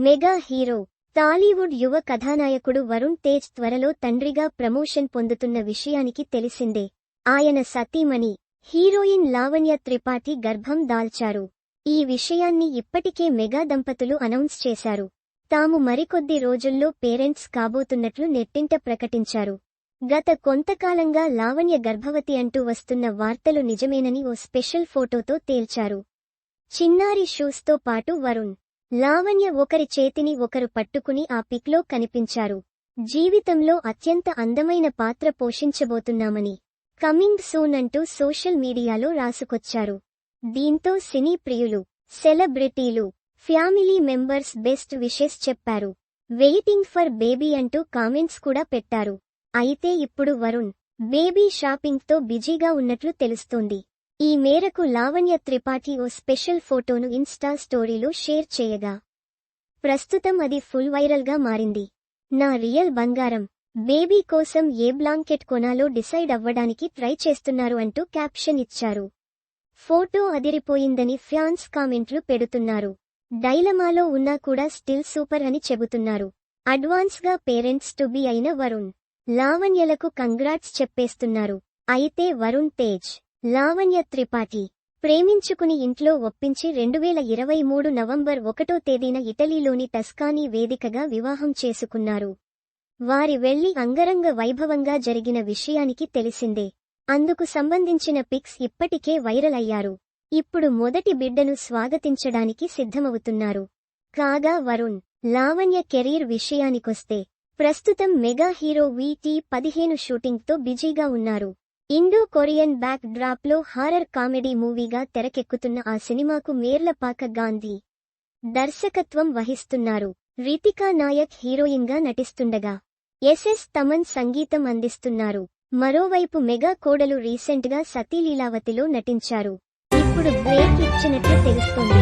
Mega hero Tollywood యువ కథానాయకుడు వరుణ్ తేజ్ త్వరలో తండ్రిగా ప్రమోషన్ పొందుతున్న విషయానికి తెలిసిందే. ఆయన సతీమణి హీరోయిన్ లావణ్య త్రిపాఠి గర్భం దాల్చారు. ఈ విషయాన్ని ఇప్పటికే మెగా దంపతులు అనౌన్స్ చేశారు. తాము మరికొద్ది రోజుల్లో పేరెంట్స్ కాబోతున్నట్లు నెట్టింట ప్రకటించారు. గత కొంతకాలంగా లావణ్య గర్భవతి అంటూ వస్తున్న వార్తలు నిజమేనని ఓ స్పెషల్ ఫోటోతో తేల్చారు. చిన్నారి షూస్తో పాటు వరుణ్ లావణ్య ఒకరి చేతిని ఒకరు పట్టుకుని ఆ పిక్లో కనిపించారు. జీవితంలో అత్యంత అందమైన పాత్ర పోషించబోతున్నామని కమింగ్ సూన్ అంటూ సోషల్ మీడియాలో రాసుకొచ్చారు. దీంతో సినీ ప్రియులు celebrities family members best wishes చెప్పారు. వెయిటింగ్ ఫర్ బేబీ అంటూ కామెంట్స్ కూడా పెట్టారు. అయితే ఇప్పుడు వరుణ్ బేబీ షాపింగ్తో బిజీగా ఉన్నట్లు తెలుస్తోంది. ఈ మేరకు లావణ్య త్రిపాఠి ఓ స్పెషల్ ఫోటోను ఇన్స్టా స్టోరీలో షేర్ చేయగా ప్రస్తుతం అది ఫుల్ వైరల్గా మారింది. నా రియల్ బంగారం బేబీ కోసం ఏ బ్లాంకెట్ కొనాలో డిసైడ్ అవ్వడానికి ట్రై చేస్తున్నారు అంటూ క్యాప్షన్ ఇచ్చారు. ఫోటో అదిరిపోయిందని ఫ్యాన్స్ కామెంట్లు పెడుతున్నారు. డైలమాలో ఉన్నా కూడా స్టిల్ సూపర్ అని చెబుతున్నారు. అడ్వాన్స్గా పేరెంట్స్ టు బి అయిన వరుణ్ లావణ్యలకు కంగ్రాట్స్ చెప్పేస్తున్నారు. అయితే వరుణ్ తేజ్ లావణ్య త్రిపాఠి. ప్రేమించుకుని ఇంట్లో ఒప్పించి రెండువేల ఇరవై మూడు నవంబర్ ఒకటో తేదీన ఇటలీలోని టస్కానీ వేదికగా వివాహం చేసుకున్నారు. వారి వెళ్ళి అంగరంగ వైభవంగా జరిగిన విషయానికి తెలిసిందే. అందుకు సంబంధించిన పిక్స్ ఇప్పటికే వైరల్ అయ్యారు. ఇప్పుడు మొదటి బిడ్డను స్వాగతించడానికి సిద్ధమవుతున్నారు. కాగా వరుణ్ లావణ్య కెరీర్ విషయానికొస్తే ప్రస్తుతం మెగా హీరో వీటీ పదిహేను షూటింగ్తో బిజీగా ఉన్నారు. ఇండో కొరియన్ బ్యాక్ డ్రాప్లో హారర్ కామెడీ మూవీగా తెరకెక్కుతున్న ఆ సినిమాకు మేర్లపాక గాంధీ దర్శకత్వం వహిస్తున్నారు. రితికా నాయక్ హీరోయిన్గా నటిస్తుండగా ఎస్ఎస్ తమన్ సంగీతం అందిస్తున్నారు. మరోవైపు మెగా కోడలు రీసెంట్గా సతీలీలావతిలో నటించారు. ఇప్పుడు బ్రేక్ ఇచ్చినట్లు తెలుస్తోంది.